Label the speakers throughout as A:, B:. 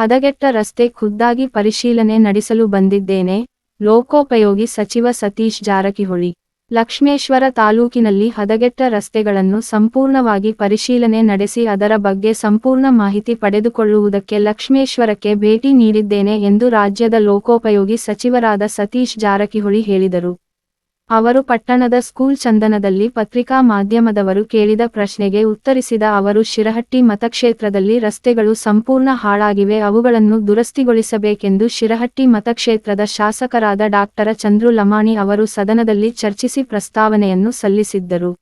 A: ಹದಗೆಟ್ಟ ರಸ್ತೆ ಖುದ್ದಾಗಿ ಪರಿಶೀಲನೆ ನಡೆಸಲು ಬಂದಿದ್ದೇನೆ. ಲೋಕೋಪಯೋಗಿ ಸಚಿವ ಸತೀಶ್ ಜಾರಕಿಹೊಳಿ. ಲಕ್ಷ್ಮೇಶ್ವರ ತಾಲೂಕಿನಲ್ಲಿ ಹದಗೆಟ್ಟ ರಸ್ತೆಗಳನ್ನು ಸಂಪೂರ್ಣವಾಗಿ ಪರಿಶೀಲನೆ ನಡೆಸಿ ಅದರ ಬಗ್ಗೆ ಸಂಪೂರ್ಣ ಮಾಹಿತಿ ಪಡೆದುಕೊಳ್ಳುವುದಕ್ಕೆ ಲಕ್ಷ್ಮೇಶ್ವರಕ್ಕೆ ಭೇಟಿ ನೀಡಿದ್ದೇನೆ ಎಂದು ರಾಜ್ಯದ ಲೋಕೋಪಯೋಗಿ ಸಚಿವರಾದ ಸತೀಶ್ ಜಾರಕಿಹೊಳಿ ಹೇಳಿದರು. ಅವರು ಪಟ್ಟಣದ ಸ್ಕೂಲ್ ಚಂದನದಲ್ಲಿ ಪತ್ರಿಕಾ ಮಾಧ್ಯಮದವರು ಕೇಳಿದ ಪ್ರಶ್ನೆಗೆ ಉತ್ತರಿಸಿದ ಅವರು, ಶಿರಹಟ್ಟಿ ಮತಕ್ಷೇತ್ರದಲ್ಲಿ ರಸ್ತೆಗಳು ಸಂಪೂರ್ಣ ಹಾಳಾಗಿವೆ, ಅವುಗಳನ್ನು ದುರಸ್ತಿಗೊಳಿಸಬೇಕೆಂದು ಶಿರಹಟ್ಟಿ ಮತಕ್ಷೇತ್ರದ ಶಾಸಕರಾದ ಡಾಕ್ಟರ ಚಂದ್ರು ಲಮಾಣಿ ಅವರು ಸದನದಲ್ಲಿ ಚರ್ಚಿಸಿ ಪ್ರಸ್ತಾವನೆಯನ್ನು ಸಲ್ಲಿಸಿದ್ದರು.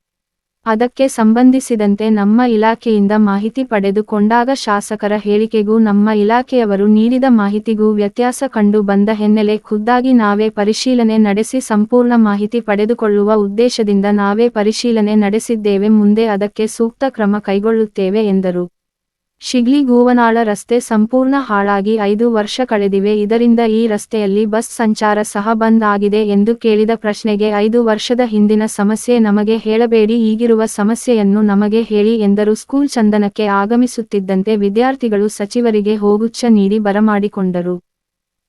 A: ಅದಕ್ಕೆ ಸಂಬಂಧಿಸಿದಂತೆ ನಮ್ಮ ಇಲಾಖೆಯಿಂದ ಮಾಹಿತಿ ಪಡೆದುಕೊಂಡಾಗ ಶಾಸಕರ ಹೇಳಿಕೆಗೂ ನಮ್ಮ ಇಲಾಖೆಯವರು ನೀಡಿದ ಮಾಹಿತಿಗೂ ವ್ಯತ್ಯಾಸ ಕಂಡು ಬಂದ ಹಿನ್ನೆಲೆ ಖುದ್ದಾಗಿ ನಾವೇ ಪರಿಶೀಲನೆ ನಡೆಸಿ ಸಂಪೂರ್ಣ ಮಾಹಿತಿ ಪಡೆದುಕೊಳ್ಳುವ ಉದ್ದೇಶದಿಂದ ನಾವೇ ಪರಿಶೀಲನೆ ನಡೆಸಿದ್ದೇವೆ, ಮುಂದೆ ಅದಕ್ಕೆ ಸೂಕ್ತ ಕ್ರಮ ಕೈಗೊಳ್ಳುತ್ತೇವೆ ಎಂದರು. ಶಿಗ್ಲಿ ಗೋವನಾಳ ರಸ್ತೆ ಸಂಪೂರ್ಣ ಹಾಳಾಗಿ ಐದು ವರ್ಷ ಕಳೆದಿವೆ. ಇದರಿಂದ ಈ ರಸ್ತೆಯಲ್ಲಿ ಬಸ್ ಸಂಚಾರ ಸಹ ಬಂದ್ ಆಗಿದೆ ಎಂದು ಕೇಳಿದ ಪ್ರಶ್ನೆಗೆ ಐದು ವರ್ಷದ ಹಿಂದಿನ ಸಮಸ್ಯೆ ನಮಗೆ ಹೇಳಬೇಡಿ, ಈಗಿರುವ ಸಮಸ್ಯೆಯನ್ನು ನಮಗೆ ಹೇಳಿ ಎಂದರು. ಸ್ಕೂಲ್ ಚಂದನಕ್ಕೆ ಆಗಮಿಸುತ್ತಿದ್ದಂತೆ ವಿದ್ಯಾರ್ಥಿಗಳು ಸಚಿವರಿಗೆ ಹೋಗುಚ್ಚ ನೀಡಿ ಬರಮಾಡಿಕೊಂಡರು.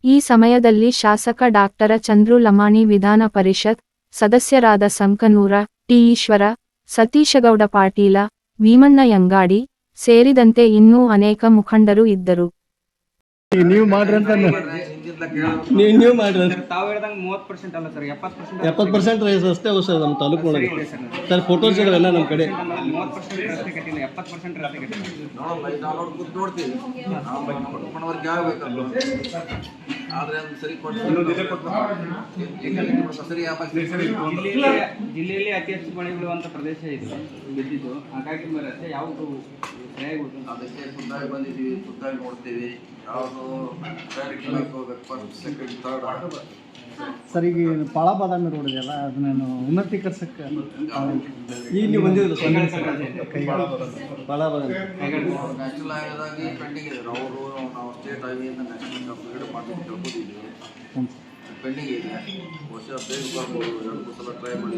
A: ಈ ಸಮಯದಲ್ಲಿ ಶಾಸಕ ಡಾಕ್ಟರ ಚಂದ್ರು ಲಮಾಣಿ, ವಿಧಾನ ಪರಿಷತ್ ಸದಸ್ಯರಾದ ಸಂಕನೂರ, ಟಿ ಈಶ್ವರ, ಸತೀಶಗೌಡ ಪಾಟೀಲ, ಭೀಮಣ್ಣ ಯಂಗಾಡಿ ಸೇರಿದಂತೆ ಇನ್ನೂ ಅನೇಕ ಮುಖಂಡರು ಇದ್ದರು.
B: ನೀವು ಮಾಡ್ರಿ ಅಂತ ನೀವು ನೀವು ಮಾಡ್ರಿ ಅಂತ.
C: ತಾವು ಹೇಳ್ದಂಗೆ ಮೂವತ್ತು ಪರ್ಸೆಂಟ್ ಅಲ್ಲ ಸರ್ ಎಪ್ಪತ್ತು ಪರ್ಸೆಂಟ್
B: ಎಪ್ಪತ್ತು ಪರ್ಸೆಂಟ್ ರಸ್ತೆ ಅವ ಸರ್ ನಮ್ಮ ತಾಲೂಕು ಒಳಗೆ. ಸರ್. ಫೋಟೋಸ್ ಇದಾವೆಲ್ಲ ನಮ್ಮ ಕಡೆ.
C: ಮೂವತ್ತು ಪರ್ಸೆಂಟ್ ರಸ್ತೆ ಕಟ್ಟಿಲ್ಲ ಎಪ್ಪತ್ತು ಪರ್ಸೆಂಟ್ ರಸ್ತೆ ಕಟ್ಟಿಲ್ಲ.
D: ನೋಡಲ್ಲ ಈಗ ನಾವು ನೋಡ್ಕೊಂಡು ನೋಡ್ತೀವಿ. ನಾವು ಕೊಟ್ಕೊಂಡವ್ರಿಗೆ ಆಗ್ಬೇಕಲ್ಲ ಆದ್ರೆ ಅದು ಸರಿ ಕೊಟ್ಟು ಸರಿ ಯಾವಾಗ
C: ಜಿಲ್ಲೆಯಲ್ಲಿ ಅತಿ ಹೆಚ್ಚು ಮಳೆ ಬೀಳುವಂಥ ಪ್ರದೇಶ ಇದೆ ಬಿದ್ದಿದ್ದು. ಹಾಗಾಗಿ ರಸ್ತೆ ಯಾವುದು
D: ಅದಕ್ಕೆ ಖುದ್ದಾಗಿ ಬಂದಿದ್ದೀವಿ ಖುದ್ದಾಗಿ ನೋಡ್ತೀವಿ. ಯಾವುದು ಹೋಗ್ಬೇಕು ಫಸ್ಟ್ ಸೆಕೆಂಡ್ ಥರ್ಡ್
E: ಸರ್ ಈಗ ಪಾಳ ಬಾದಾಮಿ ರೋಡ್ ಇದೆಯಲ್ಲ ಅದನ್ನ ಉನ್ನತೀಕರಿಸಕ್ಕೆ
B: ಈಗ ನೀವು ಬಂದಿದ್ರು ಭಾಳ ಬಾದಾಮಿ
D: ನ್ಯಾಷನಲ್ ಹೈವೇದಾಗಿ ಪೆಂಡಿಂಗ್ ಇದೆ. ಅವರು ನಾವು ಸ್ಟೇಟ್ ನ್ಯಾಷನಲ್ ಅಪ್ಗ್ರೇಡ್ ಮಾಡಿ ತಿಳ್ಕೊಂಡಿದ್ದೀವಿ. ಪೆಂಡಿಂಗ್ ಇದೆ. ವರ್ಷ ಬೇಗ ಬರ್ಬೋದು. ಎರಡು ಮೂರು ಸಲ ಟ್ರೈ ಮಾಡಿ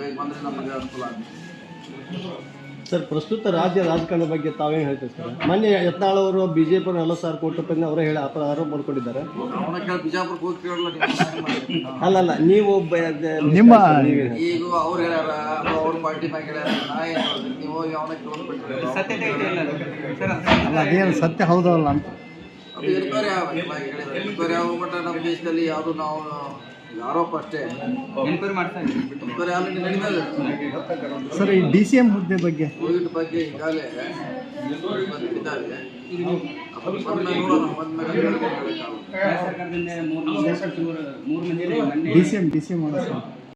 D: ಬೇಗ ಬಂದರೆ ನಮಗೆ ಅನುಕೂಲ ಆಗುತ್ತೆ.
B: ಸರ್ ಪ್ರಸ್ತುತ ರಾಜ್ಯ ರಾಜಕಾರಣದ ಬಗ್ಗೆ ತಾವೇ ಹೇಳ್ತೀವಿ ಸರ್? ಮೊನ್ನೆ ಯತ್ನಾಳ್ ಅವರು ಬಿ ಜೆ ಪಿ ನಲವತ್ತು ಸಾವಿರ ಕೋಟಿ ರೂಪಾಯಿ ಅವರೇ ಹೇಳಿ ಅಪರ ಆರೋಪ ಮಾಡ್ಕೊಂಡಿದ್ದಾರೆ.
D: ಅವನ ಕೇಳಿ ಬಿಜಾಪುರಕ್ಕೆ ಹೋಗಿ ಕೇಳಲ್ಲ ಅಲ್ಲ
B: ಅಲ್ಲಲ್ಲ ನೀವು
E: ನಿಮ್ಮ
D: ಈಗ ಅವ್ರು ಹೇಳ್ಯಾರ ಅವ್ರ ಪಾರ್ಟಿ ಮ್ಯಾಗ ಹೇಳ್ಯಾರ ನಾ ಏನು ನೀವು ಅವನ?
C: ಸರ್
E: ಅಲ್ಲ ಅದೇನು ಸತ್ಯ ಹೌದಲ್ಲ ಅಂತ.
D: ಅದು ಎನ್ಕ್ವೈರಿ ಆಗಬೇಕು ಹೇಳಿದ್ರೆ ಎನ್ಕ್ವೈರಿ ಆಗೋ ಮಟ್ಟ ನಮ್ಮ ದೇಶದಲ್ಲಿ ಯಾರು ನಾವು ಆರೋಪ ಅಷ್ಟೇ.
C: ಎನ್ಕ್ವೈರಿ ಮಾಡ್ತಾ ಇದ್ದೀವಿ.
D: ಎನ್ಕ್ವೈರಿ ಆಲ್ರೆಡಿ ನಡೀತಾ ಇದೆ
E: ಸರ್ ಈ ಡಿ ಸಿ ಎಂ ಹುದ್ದೆ ಬಗ್ಗೆ?
D: ಕೋವಿಡ್ ಬಗ್ಗೆ ಈಗಾಗಲೇ
C: ಮೂರು
E: D C M D C M sir.